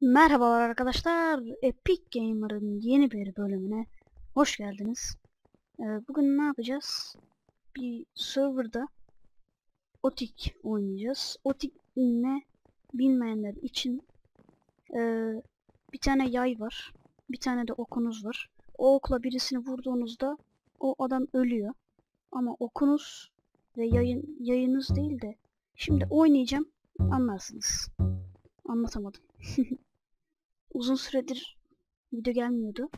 Merhabalar arkadaşlar. Epic Gamer'ın yeni bir bölümüne hoş geldiniz. Ee, bugün ne yapacağız? Bir serverda Otik oynayacağız. Otik ne bilmeyenler için e, bir tane yay var. Bir tane de okunuz var. O okla birisini vurduğunuzda o adam ölüyor. Ama okunuz ve yayın, yayınız değil de şimdi oynayacağım anlarsınız. Anlatamadım. Uzun süredir video gelmiyordu.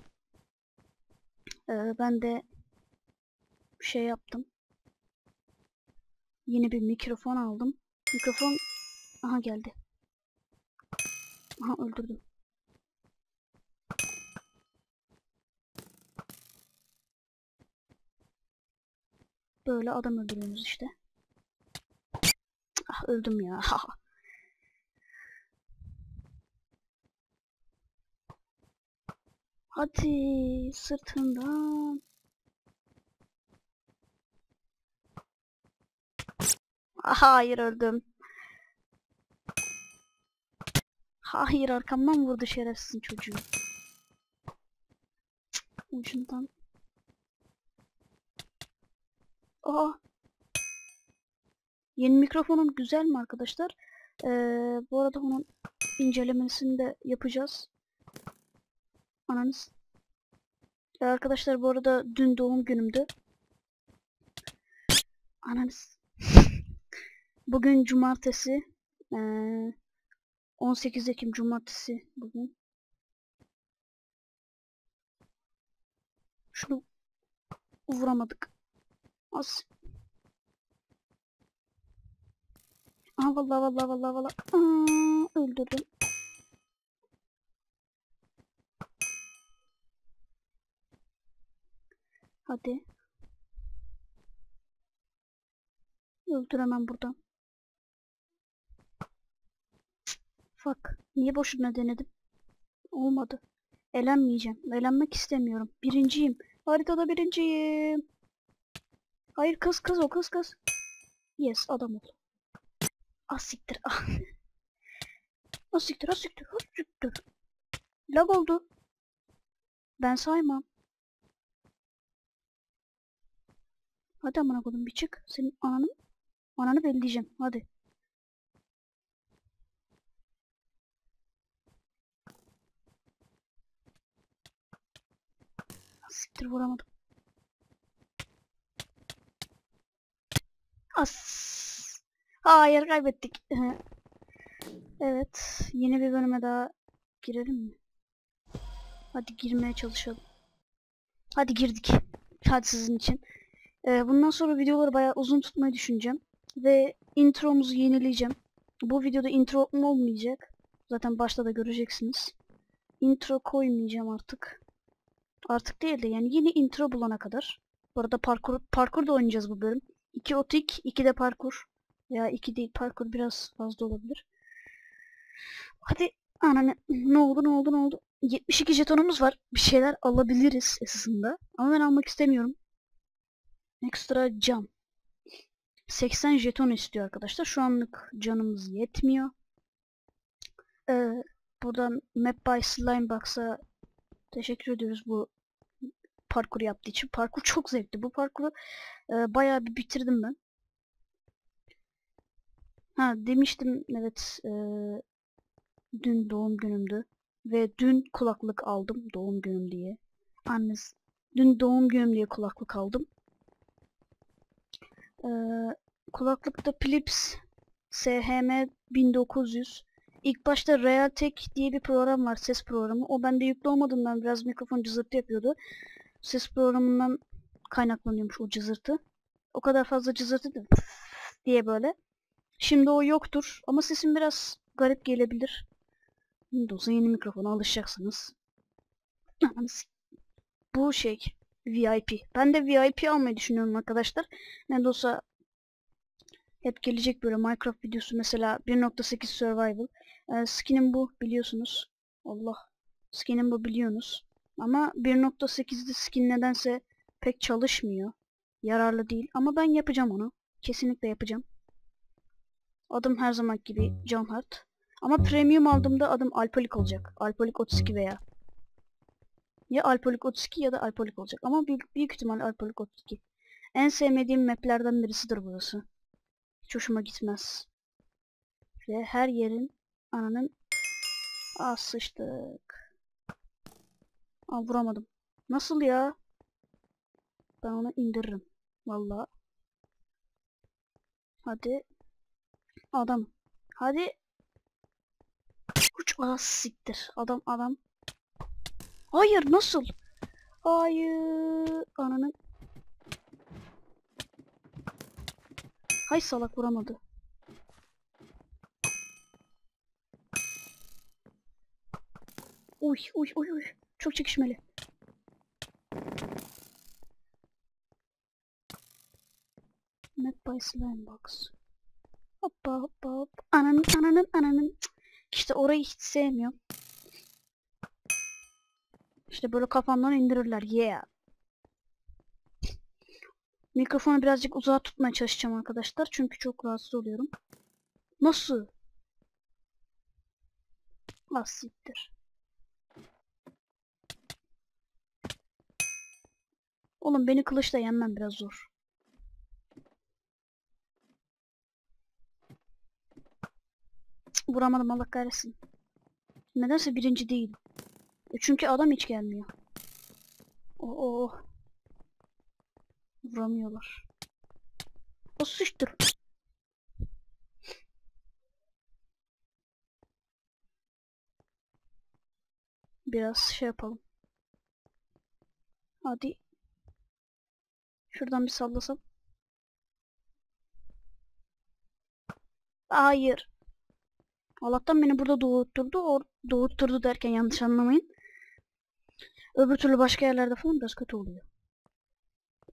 Ee, ben de şey yaptım. Yeni bir mikrofon aldım. Mikrofon aha geldi. Aha öldürdüm. Böyle adam öldürüyoruz işte. Ah öldüm ya. Hadi sırtından. Hayır öldüm. Hayır arkamdan vurdu şerefsizin çocuğu. Ucundan. Aa. Yeni mikrofonum güzel mi arkadaşlar? Ee, bu arada onun incelemesini de yapacağız. Ananız. Arkadaşlar bu arada dün doğum günümdü. Ananız. bugün cumartesi. Ee, 18 Ekim cumartesi bugün. Şunu vuramadık. Az. Aha vallahi vallahi vallahi vallahi. Aa, öldürdüm. Hadi. Öldüremem buradan. Fuck. Niye boşuna denedim? Olmadı. Elenmeyeceğim. Elenmek istemiyorum. Birinciyim. Haritada birinciyim. Hayır kız kız o kız kız. Yes adam ol. Ah siktir ah. ah siktir ah ah siktir. Lag oldu. Ben saymam. Hadi amına koydum bir çık. Senin ananı ananı belleyeceğim. Hadi. Siktir vuramadım. As. Hayır kaybettik. evet. Yeni bir bölüme daha girelim mi? Hadi girmeye çalışalım. Hadi girdik. Hadi sizin için. Ee, bundan sonra videoları bayağı uzun tutmayı düşüneceğim. Ve intromuzu yenileyeceğim. Bu videoda intro olmayacak. Zaten başta da göreceksiniz. Intro koymayacağım artık. Artık değil de yani yeni intro bulana kadar. Bu arada parkur, parkur da oynayacağız bu bölüm. 2 otik, 2 de parkur. Veya 2 değil parkur biraz fazla olabilir. Hadi anne ne oldu ne oldu ne oldu. 72 jetonumuz var. Bir şeyler alabiliriz esasında. Ama ben almak istemiyorum. Ekstra can. 80 jeton istiyor arkadaşlar. Şu anlık canımız yetmiyor. Ee, buradan Map by Slimebox'a teşekkür ediyoruz bu parkur yaptığı için. Parkur çok zevkli. Bu parkuru e, bayağı bir bitirdim ben. Ha demiştim evet e, dün doğum günümdü. Ve dün kulaklık aldım doğum günüm diye. Annesi dün doğum günüm diye kulaklık aldım. Ee, kulaklıkta Philips SHM 1900. İlk başta Realtek diye bir program var, ses programı. O bende yüklü olmadığından biraz mikrofon cızırtı yapıyordu. Ses programından kaynaklanıyormuş o cızırtı. O kadar fazla cızırtı da diye böyle. Şimdi o yoktur ama sesim biraz garip gelebilir. Windows'a yeni mikrofona alışacaksınız. Bu şey VIP. Ben de VIP almayı düşünüyorum arkadaşlar. Ne de olsa hep gelecek böyle Minecraft videosu mesela 1.8 Survival. Ee, skinim bu biliyorsunuz. Allah. Skinim bu biliyorsunuz. Ama 1.8'de skin nedense pek çalışmıyor. Yararlı değil. Ama ben yapacağım onu. Kesinlikle yapacağım. Adım her zaman gibi John Hart. Ama premium aldığımda adım Alpolik olacak. Alpolik 32 veya. Ya Alpolik 32 ya da Alpolik olacak. Ama büyük, büyük ihtimal Alpolik 32. En sevmediğim maplerden birisidir burası. Hiç hoşuma gitmez. Ve her yerin ananın... Aa sıçtık. Aa vuramadım. Nasıl ya? Ben onu indiririm. Vallahi. Hadi. Adam. Hadi. Uç az siktir. Adam adam. Hayır nasıl? Hayır. Ananın. Hay salak vuramadı. Uy uy uy uy. Çok çekişmeli. Map by slime box. Hoppa hoppa hop. Ananın ananın ananın. İşte orayı hiç sevmiyorum. İşte böyle kafamdan indirirler. Yeah. Mikrofonu birazcık uzağa tutmaya çalışacağım arkadaşlar. Çünkü çok rahatsız oluyorum. Nasıl? Ah siktir. Oğlum beni kılıçla yenmem biraz zor. Cık, Vuramadım Allah kahretsin. Nedense birinci değil. Çünkü adam hiç gelmiyor. Oo. Vuramıyorlar. O sıçtır. Biraz şey yapalım. Hadi. Şuradan bir sallasam. Hayır. Allah'tan beni burada doğutturdu. Or doğutturdu derken yanlış anlamayın. Öbür türlü başka yerlerde falan biraz kötü oluyor.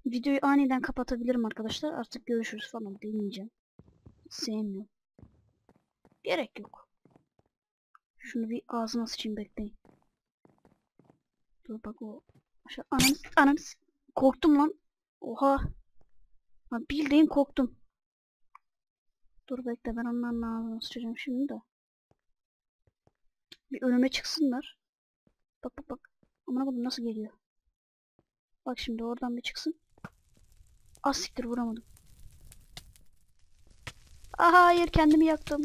Videoyu aniden kapatabilirim arkadaşlar. Artık görüşürüz falan demeyeceğim. Sevmiyorum. Gerek yok. Şunu bir ağzıma sıçayım bekleyin. Dur bak o. Aşağı ananı, ananı korktum lan. Oha. Ha, bildiğin korktum. Dur bekle ben onların ağzına sıçacağım şimdi de. Bir önüme çıksınlar. Bak bak bak. Amına koyayım nasıl geliyor. Bak şimdi oradan bir çıksın. Az siktir vuramadım. Aa, hayır kendimi yaktım.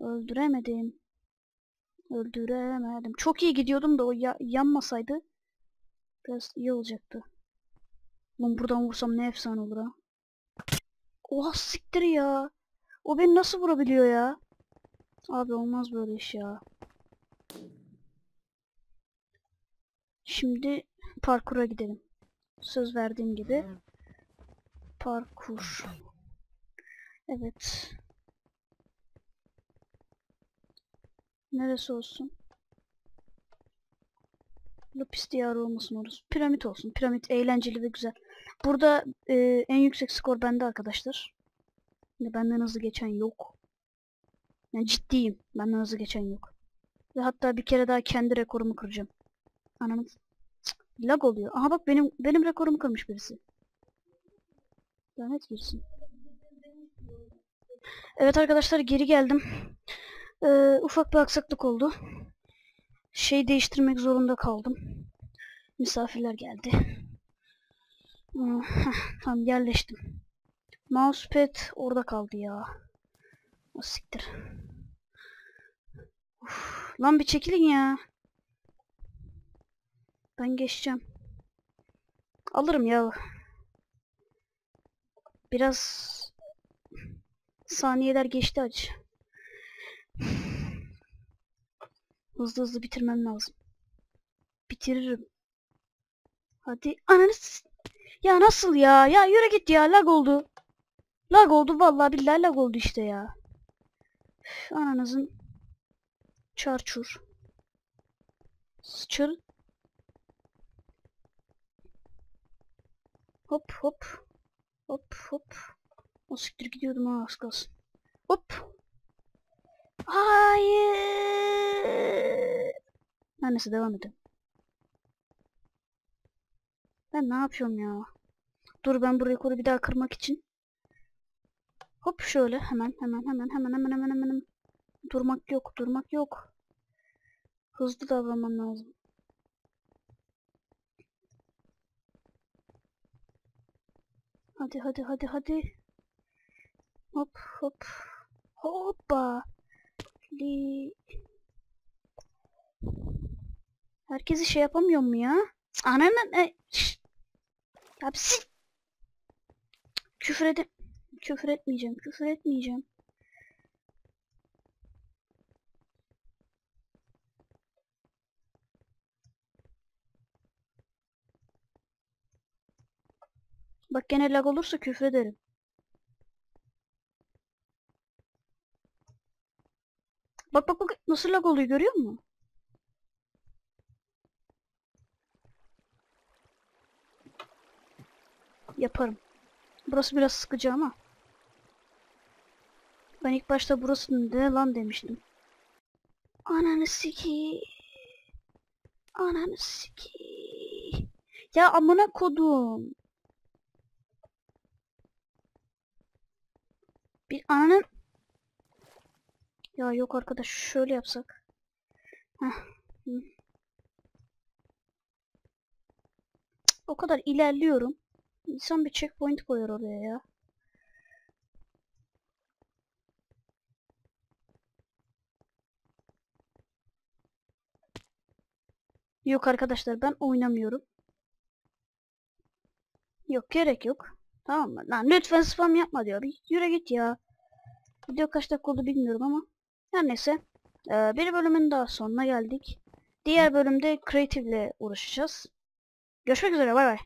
Öldüremedim. Öldüremedim. Çok iyi gidiyordum da o ya yanmasaydı biraz iyi olacaktı. Lan buradan vursam ne efsane olur ha. Oha siktir ya. O beni nasıl vurabiliyor ya? Abi olmaz böyle iş ya. Şimdi parkura gidelim. Söz verdiğim gibi. Parkur. Evet. Neresi olsun? Lapis diyarı olmasın orası. Piramit olsun. Piramit eğlenceli ve güzel. Burada e, en yüksek skor bende arkadaşlar. Yani benden hızlı geçen yok. Yani ciddiyim. Benden hızlı geçen yok. Ve hatta bir kere daha kendi rekorumu kıracağım. Ananı lag oluyor. Aha bak benim benim rekorumu kırmış birisi. Lanet girsin. Evet arkadaşlar geri geldim. Ee, ufak bir aksaklık oldu. Şey değiştirmek zorunda kaldım. Misafirler geldi. Heh, Tamam yerleştim. Mousepad orada kaldı ya. O siktir. Uf, lan bir çekilin ya. Ben geçeceğim. Alırım ya. Biraz saniyeler geçti acı. Hızlı hızlı bitirmem lazım. Bitiririm. Hadi. Ananı Ya nasıl ya? Ya yürü git ya. Lag oldu. Lag oldu vallahi billahi lag oldu işte ya. Üf, Ananızın çarçur. Sıçır. Hop hop. Hop hop. O siktir gidiyordum ha az kalsın. Hop. Hayır. Her neyse devam edelim. Ben ne yapıyorum ya? Dur ben bu rekoru bir daha kırmak için. Hop şöyle hemen hemen hemen hemen hemen hemen. hemen. Durmak yok, durmak yok. Hızlı davranmam lazım. Hadi hadi hadi hadi. Hop hop. Hoppa. Li. Herkesi şey yapamıyor mu ya? Ananın e, şşt. Ya bir Küfür ede küfür etmeyeceğim. Küfür etmeyeceğim. Bak gene lag olursa küfür ederim. Bak bak bak nasıl lag oluyor görüyor musun? Yaparım. Burası biraz sıkıcı ama. Ben ilk başta burası ne lan demiştim. Ananı siki. Ananı siki. Ya amına kodum. Ananın... Ya yok arkadaş şöyle yapsak. O kadar ilerliyorum. İnsan bir checkpoint koyar oraya ya. Yok arkadaşlar ben oynamıyorum. Yok gerek yok. Tamam mı? Lan lütfen spam yapma diyor. Bir yürü git ya. Video kaç dakika oldu bilmiyorum ama. Her neyse. Ee, bir bölümün daha sonuna geldik. Diğer bölümde Creative ile uğraşacağız. Görüşmek üzere bay bay.